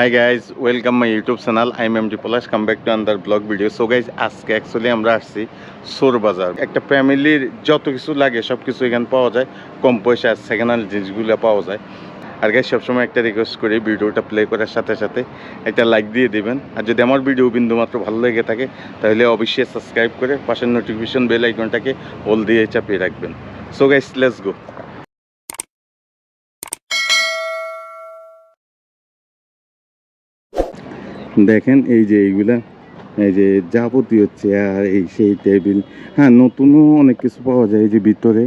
Hi guys welcome my YouTube channel I am G Palash come back to another vlog video so guys আজকে actually আমরা আসছি সোর বাজার। একটা ফ্যামিলির যত কিছু লাগে সব কিছু এখানে পাওয়া যায়। কম পয়সা সেকেন্ড হ্যান্ড জিনিসগুলো পাওয়া যায়। আর গাইজ সবসময় একটা রিকোয়েস্ট করি, ভিডিওটা প্লে করার সাথে সাথে একটা লাইক দিয়ে দিবেন। আর যদি আমার ভিডিও বিন্দুমাত্র ভালো লেগে থাকে, তাহলে অবশ্যই সাবস্ক্রাইব করে পাশের নোটিফিকেশন বেল আইকনটাকে অল দিয়ে চাপিয়ে রাখবেন। সো গাইজ লেটস গো দেখেন এই যে এইগুলা, এই যে যাবতীয় চেয়ার এই সেই টেবিল হ্যাঁ নতুনও অনেক কিছু পাওয়া যায় এই যে ভিতরে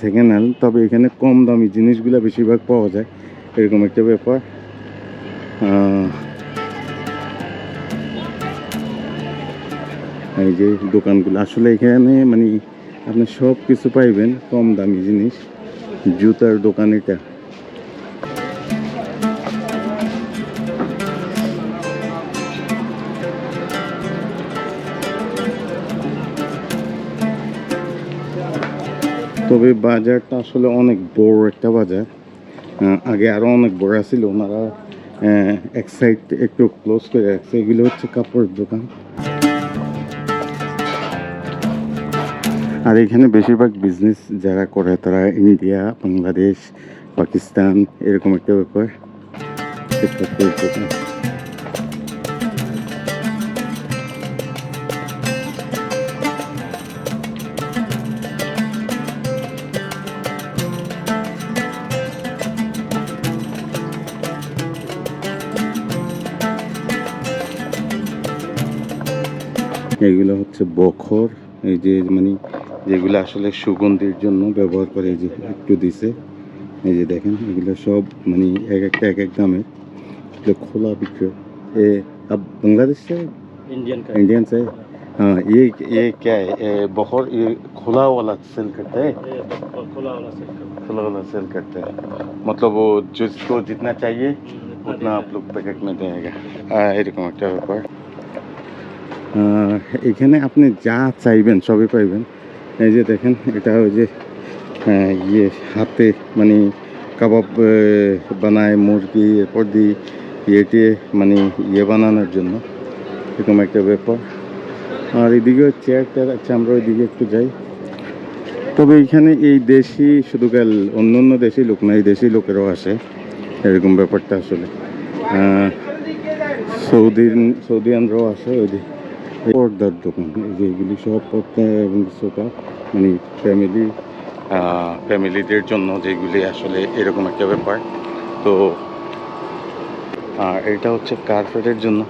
সেকেন্ড হ্যান্ড তবে এখানে কম দামি জিনিসগুলো বেশিরভাগ পাওয়া যায়, এরকম একটা ব্যাপার। এই যে দোকানগুলো, আসলে এখানে মানে আপনি সব কিছু পাইবেন, কম দামি জিনিস, জুতার দোকান এটা। তবে বাজারটা আসলে অনেক বড় একটা বাজার। আগে আরও অনেক বড় ছিল ওনারা এক সাইড একটু ক্লোজ করে রাখছে। এগুলো হচ্ছে কাপড়ের দোকান। আর এখানে বেশিরভাগ বিজনেস যারা করে তারা ইন্ডিয়া, বাংলাদেশ, পাকিস্তান, এরকম একটা ব্যাপার। এগুলো হচ্ছে বখর এই যে মানে যেগুলো আসলে সুগন্ধির জন্য ব্যবহার করে এই যে একটু দিছে। এই যে দেখেন এগুলো সব মানে এক একটা এক এক দামে। এগুলো খোলা বিক্রয়। এ বাংলাদেশ? ইন্ডিয়ান চাই इंडियन से हाँ ये ये क्या है ये बहुत ये खुला वाला सेल करते हैं खुला वाला सेल करते এরকম একটা ব্যাপার। এখানে আপনি যা চাইবেন, সবই পাইবেন। এই যে দেখেন, এটা ওই যে ইয়ে হাতে মানে কাবাব বানায়, মুরগি, এরপর দিয়ে ইয়েটে মানে ইয়ে বানানোর জন্য। এরকম একটা ব্যাপার। আর এদিকে চেয়ার টেয়ার আছে, আমরা ওইদিকে একটু যাই। তবে এইখানে এই দেশি, শুধু গেল, অন্য অন্য দেশি লোক না, এই দেশি লোকেরাও আসে। এরকম ব্যাপারটা আসলে। সৌদি সৌদি সৌদিয়ানরাও আসে ওইদিকে। পর্দার দোকান যেগুলি সব পর্দা এবং সোফা মানে ফ্যামিলি ফ্যামিলিদের জন্য যেগুলি আসলে এরকম একটা ব্যাপার। তো এটা হচ্ছে কার্পেটের জন্য।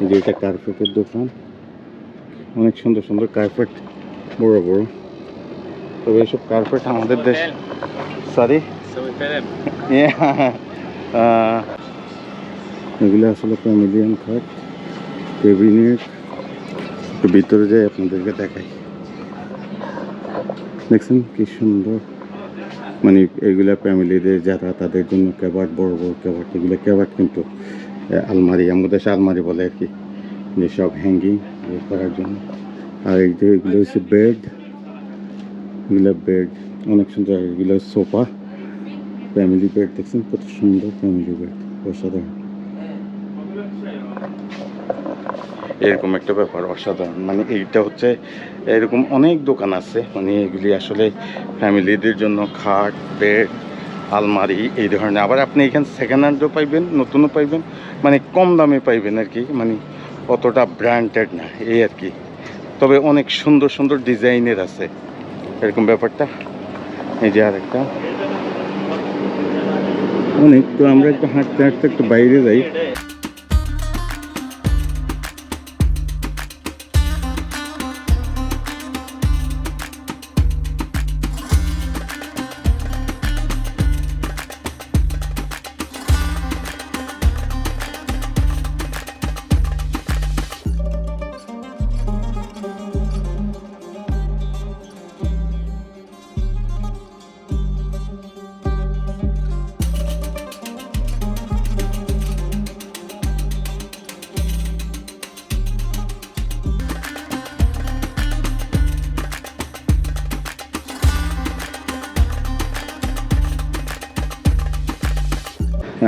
যে এটা কার্পেটের দোকান। অনেক সুন্দর সুন্দর কার্পেট বড় বড়। তবে এইসব কার্পেট আমাদের দেশ সরি এগুলো আসলে ফ্যামিলিয়ান খাট কেবিনেট একটু ভিতরে যাই আপনাদেরকে দেখাই। দেখছেন কি সুন্দর? মানে এগুলা ফ্যামিলিদের যারা তাদের জন্য কেবাট, বড় বড় কেবাট, এগুলো কেবাট কিন্তু আলমারি, আমাদের দেশে আলমারি বলে আর কি। যে সব হ্যাঙ্গিং করার জন্য। আর এই যে এগুলো হচ্ছে বেড এগুলো বেড অনেক সুন্দর। এগুলো সোফা ফ্যামিলি বেড দেখছেন কত সুন্দর ফ্যামিলি বেড অসাধারণ। এরকম একটা ব্যাপার অসাধারণ। মানে এইটা হচ্ছে, এরকম অনেক দোকান আছে মানে এগুলি আসলে ফ্যামিলিদের জন্য খাট, বেড, আলমারি, এই ধরনের। আবার আপনি এখানে সেকেন্ড হ্যান্ডও পাইবেন, নতুনও পাইবেন মানে কম দামে পাইবেন আর কি মানে অতটা ব্র্যান্ডেড না, এই আর কি। তবে অনেক সুন্দর সুন্দর ডিজাইনের আছে। এরকম ব্যাপারটা? এই যে আর একটা অনেক তো আমরা একটু হাঁটতে হাঁটতে একটু বাইরে যাই।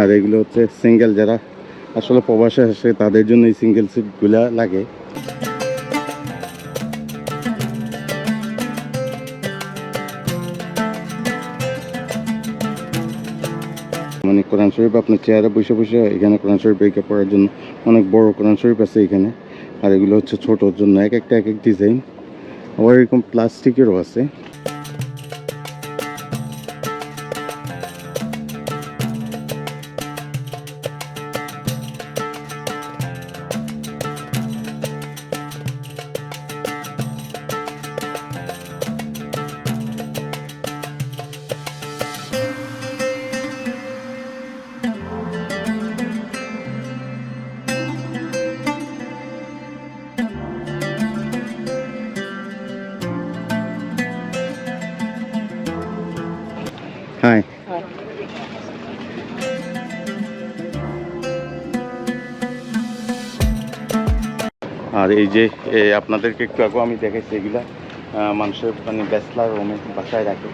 আর এগুলো হচ্ছে সিঙ্গেল যারা আসলে প্রবাসে আসে, তাদের জন্য এই সিঙ্গেল সিটগুলা লাগে। মানে কোরআন শরীফ আপনার চেয়ারে বসে বসে এখানে কোরআন শরীফ রেখে পড়ার জন্য অনেক বড় কোরআন শরীফ আছে এখানে। আর এগুলো হচ্ছে ছোটোর জন্য, এক একটা এক এক ডিজাইন আবার এরকম প্লাস্টিকেরও আছে। হাই আর এই যে আপনাদেরকে একটু আগে আমি দেখেছি এগুলা মানুষের মানে ব্যাচলার রুমে বাসায় রাখে,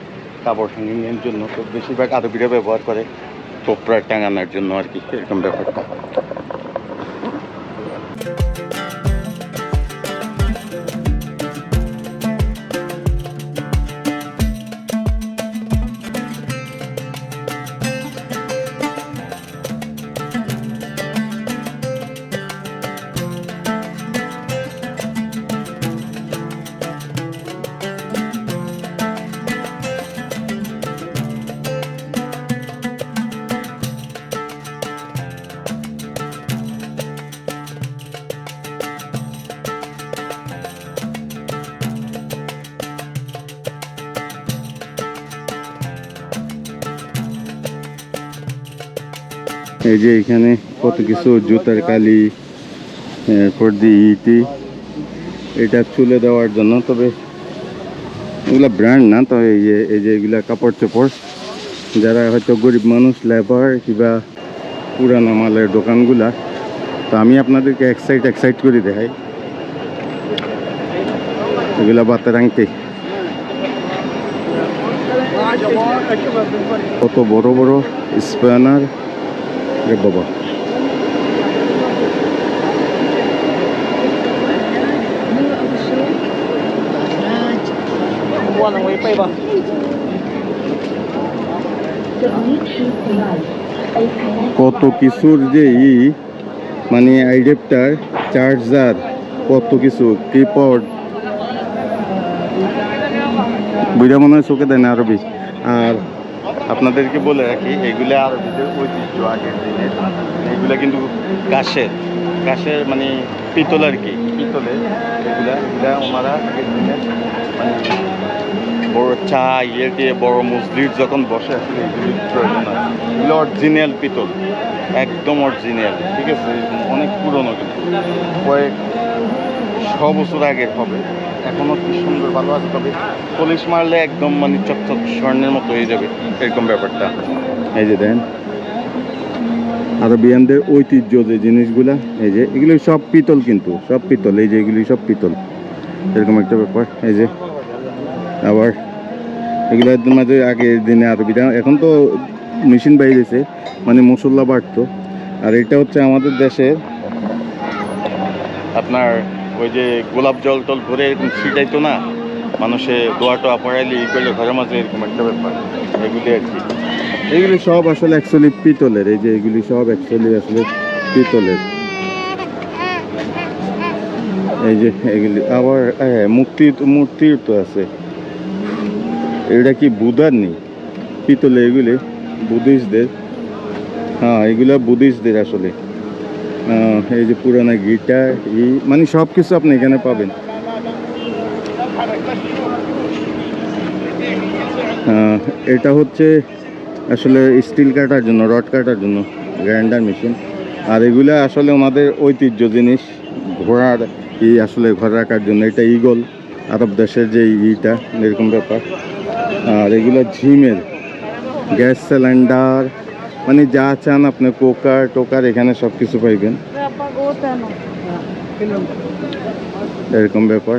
কাপড় হ্যাঙ্গিংয়ের জন্য। তো বেশিরভাগ আরবিরা ব্যবহার করে, টোপরা টাঙানোর জন্য আর কি, এরকম ব্যাপারটা। এই যে এখানে কত কিছু, জুতার কালি এরপর দিয়ে ইটি, এটা চুলে দেওয়ার জন্য। তবে এগুলা ব্র্যান্ড না তো এই যে এই যে এগুলা কাপড় চোপড়। যারা হয়তো গরিব মানুষ লেবার কিংবা পুরানো মালের দোকানগুলা, তো আমি আপনাদেরকে এক সাইড এক সাইড করে দেখাই। এগুলা বাতের আংটি। কত বড় বড় স্প্যানার বাবা কত কিছুর যে ই মানে আইডেপ্টার চার্জার কত কিছু কিপড বুঝা মনে হয় চোখে দেয় না আরবি। আর আপনাদেরকে বলে রাখি, এগুলো আরবিদের ঐতিহ্য আগের দিনের এগুলো কিন্তু কাশের কাশের মানে পিতল আর কি, পিতলের এগুলা এগুলা ওনারা আগের দিনে মানে বড় চা ইয়ে দিয়ে বড় মসজিদ যখন বসে আসলে এগুলি প্রয়োজন হয়। এগুলো অরিজিনাল পিতল, একদম অরিজিনাল ঠিক আছে? অনেক পুরনো কিন্তু। কয়েক ছ বছর আগের হবে। এখনও কি সুন্দর ভালো আছে তবে পলিশ মারলে একদম মানে চকচক স্বর্ণের মতো হয়ে যাবে এরকম ব্যাপারটা। এই যে দেন আরবিয়ানদের ঐতিহ্য যে জিনিসগুলা এই যে এগুলি সব পিতল কিন্তু সব পিতল এই যে এগুলি সব পিতল। এরকম একটা ব্যাপার এই যে আবার এগুলো মাঝে আগের দিনে আরবিরা এখন তো মেশিন বাইরেছে মানে মশলা বাড়তো। আর এটা হচ্ছে আমাদের দেশের আপনার ওই যে গোলাপ জল টল ভরে এরকম ছিটাইতো না, মানুষে দোয়া টোয়া পড়াইলে ই করলে ঘরের মাঝে এরকম একটা ব্যাপার, এগুলি আর কি। এগুলি সব আসলে অ্যাকচুয়ালি পিতলের, এই যে এগুলি সব অ্যাকচুয়ালি আসলে পিতলের। এই যে এগুলি, আবার হ্যাঁ মূর্তি, মূর্তির তো আছে। এটা কি বুধার নেই পিতলে এগুলি, বুদ্ধিস্টদের। হ্যাঁ এগুলো বুদ্ধিস্টদের আসলে। এই যে পুরানা গিটার ই মানে সব কিছু আপনি এখানে পাবেন। এটা হচ্ছে আসলে স্টিল কাটার জন্য রড কাটার জন্য গ্রাইন্ডার মেশিন আর এগুলো আসলে ওনাদের ঐতিহ্য জিনিস, ঘোড়ার ই আসলে ঘর রাখার জন্য। এটা ইগল আরব দেশের যে ইটা, এরকম ব্যাপার। আর এগুলো ঝিমের, গ্যাস সিলিন্ডার মানে যা চান আপনি কোকার টোকার এখানে সব কিছু পাইবেন। এরকম ব্যাপার।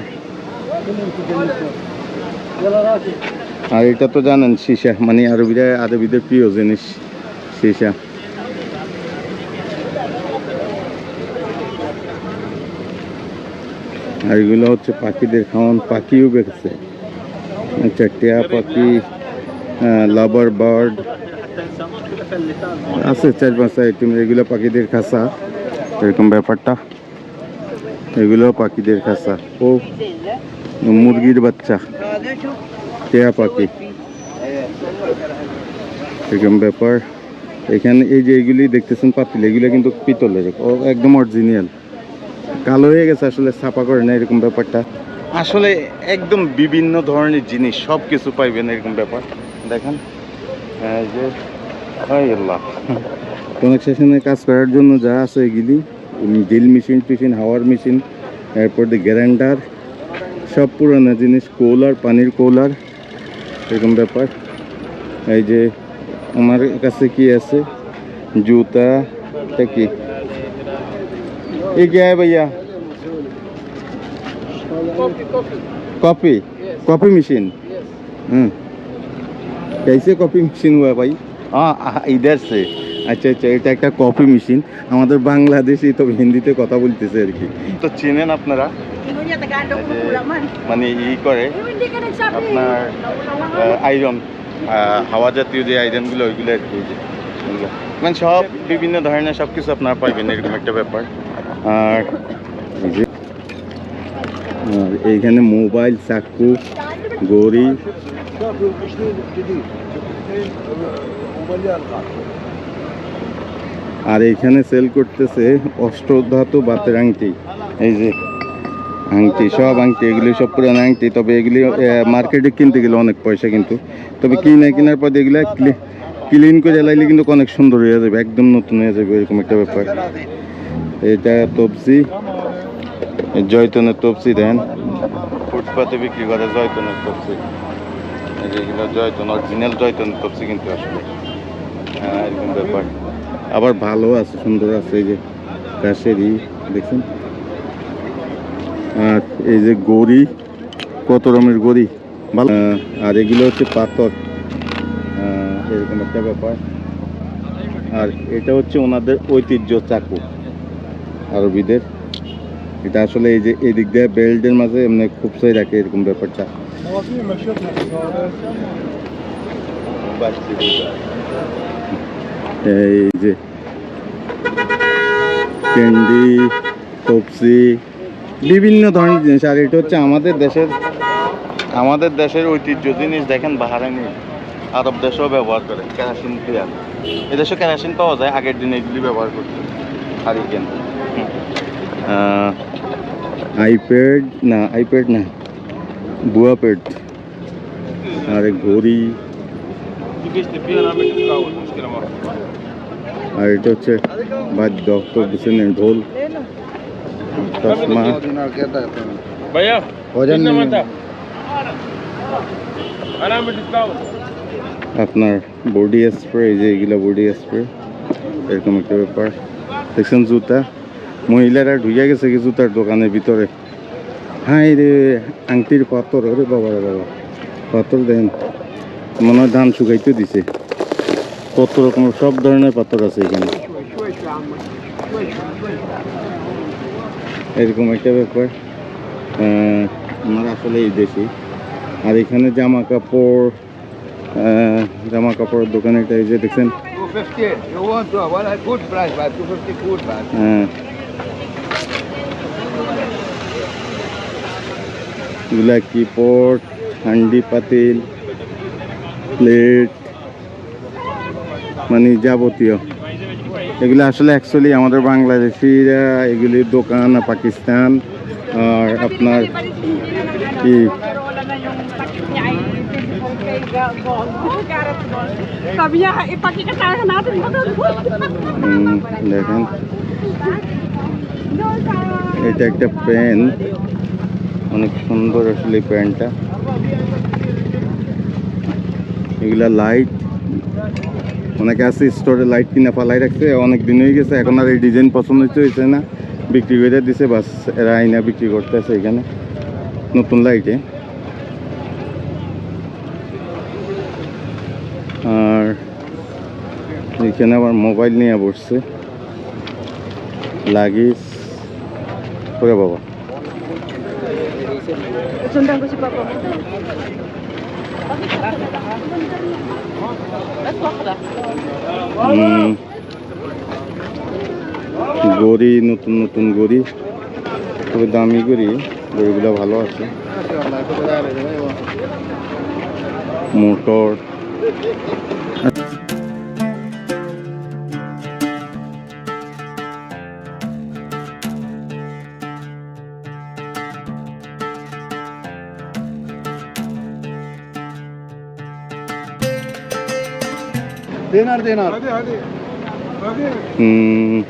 আর এটা তো জানেন, সীসা মানে আরবিরা, আরবিদের প্রিয় জিনিস, সীসা। আর এগুলো হচ্ছে পাখিদের খাওয়ান, পাখিও বেড়েছে আচ্ছা টিয়া পাখি লাভার বার্ড আছে চার পাঁচটা আইটেম এগুলো পাখিদের খাঁচা এরকম ব্যাপারটা। এগুলো পাখিদের খাঁচা ও, মুরগির বাচ্চা। টিয়া পাখি। এরকম ব্যাপার। এখানে এই যে এগুলি দেখতেছেন পাতিল, এগুলো কিন্তু পিতলের ও, একদম অরিজিনাল কালো হয়ে গেছে, আসলে ছাপা করে না, এরকম ব্যাপারটা। আসলে একদম বিভিন্ন ধরনের জিনিস সব কিছু পাইবেন, এরকম ব্যাপার। দেখেন যে হাই আল্লাহ কনেকশনে কাজ করার জন্য যা আছে এগুলি ড্রিল মেশিন টিশিন হাওয়ার মেশিন এরপর দিয়ে গ্যারান্ডার সব পুরানো জিনিস কোলার পানির কোলার এরকম ব্যাপার এই যে আমার কাছে কি আছে জুতা এটা কি ये क्या है भैया कॉफी कॉफी मशीन हम्म कैसे कॉफी मशीन हुआ भाई ইদার সে আচ্ছা আচ্ছা এটা একটা কপি মেশিন আমাদের বাংলাদেশি তো হিন্দিতে কথা বলতেছে আর কি। তো চেনেন আপনারা? মানে ই করে আপনার আয়রন হাওয়া জাতীয় যে আয়রনগুলো ওইগুলো আর কি মানে সব বিভিন্ন ধরনের সব কিছু আপনারা পাইবেন, এরকম একটা ব্যাপার। আর এইখানে মোবাইল, চাকু গড়ি আর এইখানে সেল করতেছে অষ্টধাতু বাতের আংটি। এই যে আংটি, সব আংটি, এগুলি সব পুরানো আংটি, তবে এগুলি মার্কেটে কিনতে গেলে অনেক পয়সা কিন্তু। তবে কিনে, কেনার পর এগুলো ক্লিন করে লাইলে কিন্তু অনেক সুন্দর হয়ে যাবে, একদম নতুন হয়ে যাবে, এরকম একটা ব্যাপার। এটা তবজি জয়তনের তবজি দেন। ফুটপাতে বিক্রি করে জয়তনের যে এগুলো জয়তন অরিজিনাল জয়তনের তবজি কিন্তু আসলে। এরকম ব্যাপার। আবার ভালো আছে সুন্দর আছে এই যে কাশেরি দেখছেন? আর এই যে গড়ি কত রকমের গড়ি? ভালো। আর এগুলো হচ্ছে পাথর। এরকম একটা ব্যাপার। আর এটা হচ্ছে ওনাদের ঐতিহ্য চাকু আরবিদের। এটা আসলে এই যে এদিক দিয়ে বেল্টের মাঝে এমনি খুব সই রাখে এরকম ব্যাপারটা। এই যে ক্যান্ডি তপসি বিভিন্ন ধরনের জিনিস। আর এটা হচ্ছে আমাদের দেশের আমাদের দেশের ঐতিহ্য জিনিস। দেখেন বাহারানি আরব দেশেও ব্যবহার করে, কেরাসিন তেল এদেশে কেরাসিন পাওয়া যায়, আগের দিনে এগুলি ব্যবহার করতে হারিকেন। আইপ্যাড, না আইপ্যাড না বুয়া প্যাড আর ঘড়ি। আর এটা হচ্ছে বাদ্য তো বুঝছেন ঢোল। চশমা। আপনার বডি স্প্রে এই যে এগুলো বডি স্প্রে এরকম একটা ব্যাপার। দেখছেন জুতা? মহিলারা ঢুকে গেছে কি জুতার দোকানের ভিতরে? হ্যাঁ রে আংটির পাথর। ওরে বাবা রে বাবা। পাথর দেন। মনে হয় ধান শুকাইতে দিছে। কত রকমের সব ধরনের পাথর আছে এখানে এরকম একটা ব্যাপার আমার আসলে এই দেশি আর এখানে জামা কাপড় জামা কাপড়ের দোকানে একটা এই যে দেখছেন 250. You want to? Well, a good price, but 250 good price. হ্যাঁ এগুলা কি পট হান্ডি পাতিল প্লেট মানে যাবতীয় এগুলো আসলে অ্যাকচুয়ালি আমাদের বাংলাদেশিরা এগুলির দোকান পাকিস্তান আর আপনার কি Pero wala na yung takip niya ay 24K ga- gold. Karat gold. Sabi niya, ipakikatahan natin mo doon. উম, দেখেন এটা একটা পেন অনেক সুন্দর আসলে প্যান্টটা এগুলা লাইট অনেকে আছে স্টোরে লাইট কিনা ফালাই রাখছে, অনেক দিন হয়ে গেছে, এখন আর এই ডিজাইন পছন্দ হয়েছে না। বিক্রি করে দিছে, বাস এরা আইনা বিক্রি করতেছে এখানে, নতুন লাইটে আর এখানে আবার মোবাইল নিয়ে বসছে। লাগেজ, ওরে বাবা। গড়ি নতুন নতুন গড়ি। তবে দামি গড়ি। গড়িগুলো ভালো আছে। মোটর। देणार देणार हम्म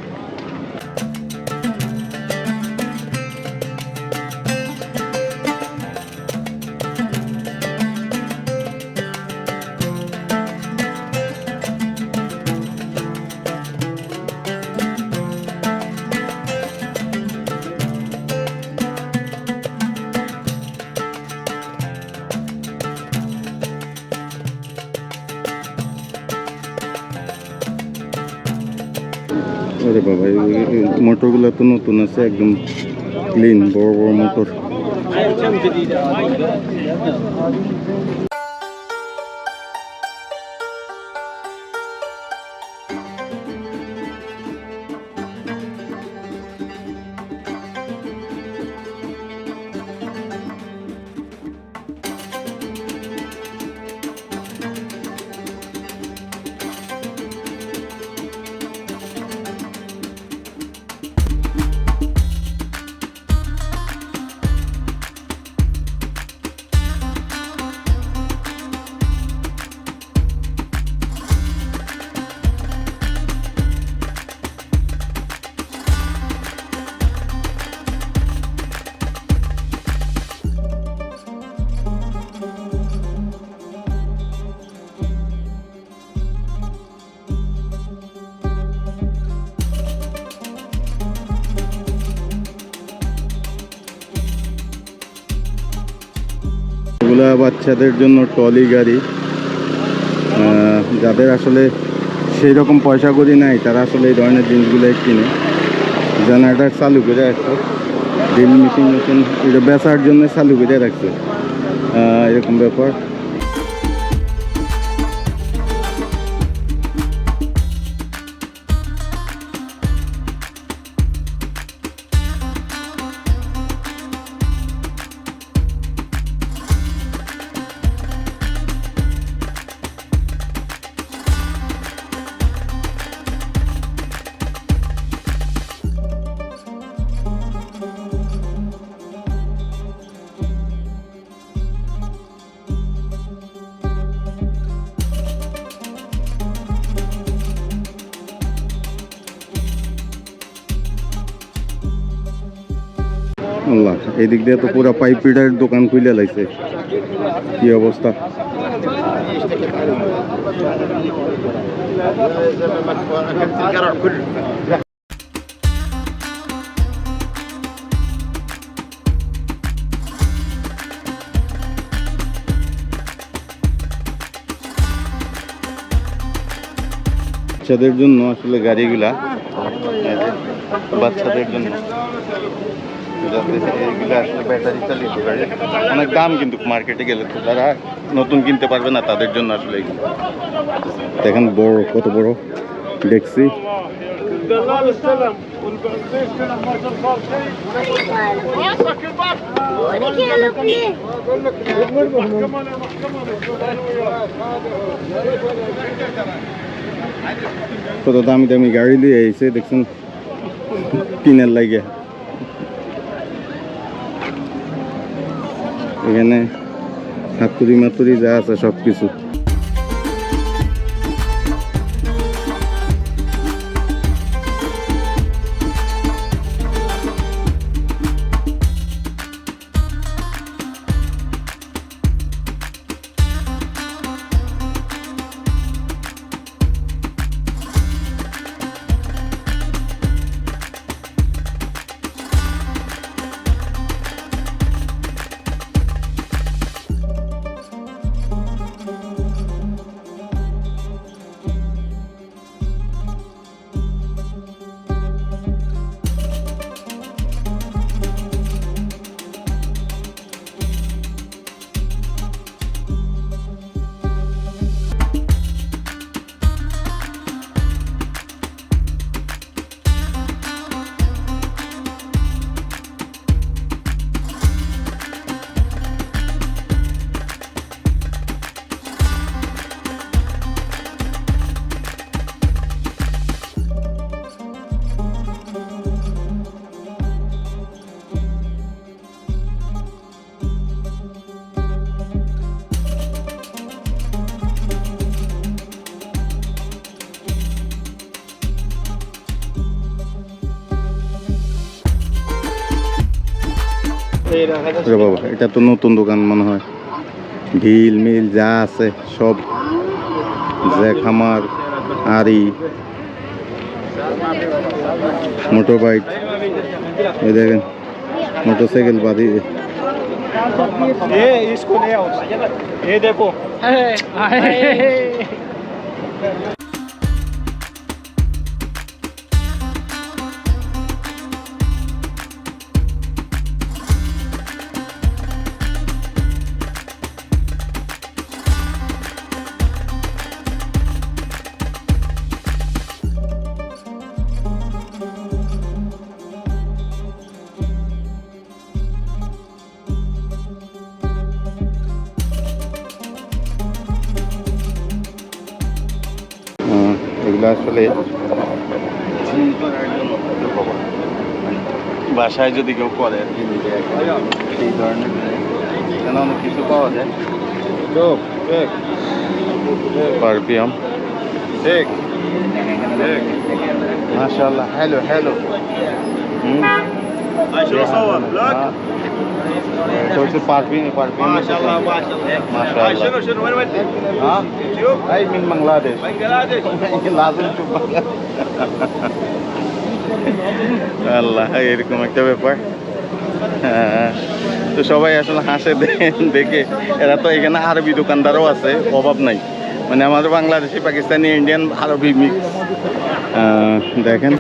ওরে বাবা মোটরগুলো তো নতুন আছে একদম ক্লিন বড় বড় মোটর। বাচ্চাদের জন্য টলি গাড়ি যাদের আসলে সেই রকম পয়সা করি নাই, তারা আসলে এই ধরনের জিনিসগুলো কিনে। জেনারেটার চালু করে রাখছে। ড্রিল মেশিন মেশিন, এটা বেচার জন্য চালু করে রাখছে। এরকম ব্যাপার। এদিক দিয়ে তো পুরো পাইপ পিটার দোকান খুলে লাইছে। কি অবস্থা? বাচ্চাদের জন্য আসলে গাড়িগুলা, বাচ্চাদের জন্য। ব্যাটারি গাড়ি, অনেক দাম কিন্তু মার্কেটে গেলে তো যারা নতুন কিনতে পারবে না, তাদের জন্য আসলে দেখেন বড়, কত বড়। দেখছি। কত দামি দামি গাড়ি দিয়ে এসে দেখছেন। কিনার লাগে এখানে হাতুড়ি মাতুরি যা আছে সব কিছু ওরে বাবা এটা তো নতুন দোকান মনে হয় ঢিল মিল যা আছে সব যে খামার আড়ি মোটর বাইক এই দেখেন মোটরসাইকেল বাদি ये इसको ले आओ ये देखो বাসায় যদি কেউ করে এই ধরনের এখানে অনেক কিছু পাওয়া যায়। পারপিয়াম মাশাল্লাহ হ্যালো হ্যালো হুম? এটা হচ্ছে পারফিউম পারফিউম মাশাআল্লাহ মাশাআল্লাহ। আই হ্যাঁ? মিন বাংলাদেশ। বাংলাদেশ। আল্লাহ এরকম একটা ব্যাপার। হ্যাঁ, তো সবাই আসলে হাসে দেখে। এরা তো এখানে আরবি দোকানদারও আছে অভাব নাই। মানে আমাদের বাংলাদেশি পাকিস্তানি ইন্ডিয়ান আরবি মিক্স দেখেন।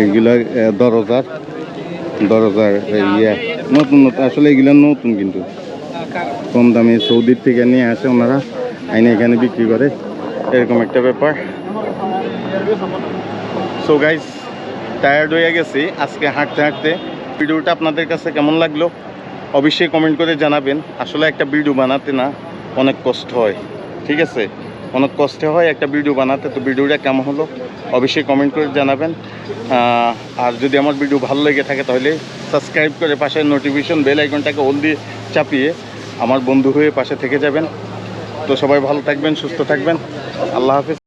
এইগুলা দরজার দরজার ইয়ে। নতুন নতুন, আসলে এগুলা নতুন কিন্তু। কম দামে সৌদির থেকে নিয়ে আসে ওনারা, আইনে এখানে বিক্রি করে। এরকম একটা ব্যাপার। সো গাইস টায়ার্ড হয়ে গেছি। আজকে হাঁটতে হাঁটতে ভিডিওটা আপনাদের কাছে কেমন লাগল? অবশ্যই কমেন্ট করে জানাবেন। আসলে একটা ভিডিও বানাতে না অনেক কষ্ট হয়। ঠিক আছে? অনেক কষ্ট হয় একটা ভিডিও বানাতে। তো ভিডিওটা কেমন হলো? অবশ্যই কমেন্ট করে জানাবেন। আর যদি আমার ভিডিও ভালো লেগে থাকে তাহলে সাবস্ক্রাইব করে পাশে নোটিফিকেশন বেল আইকনটাকে অল দিয়ে চাপিয়ে আমার বন্ধু হয়ে পাশে থেকে যাবেন। তো সবাই ভালো থাকবেন, সুস্থ থাকবেন। আল্লাহ হাফিজ।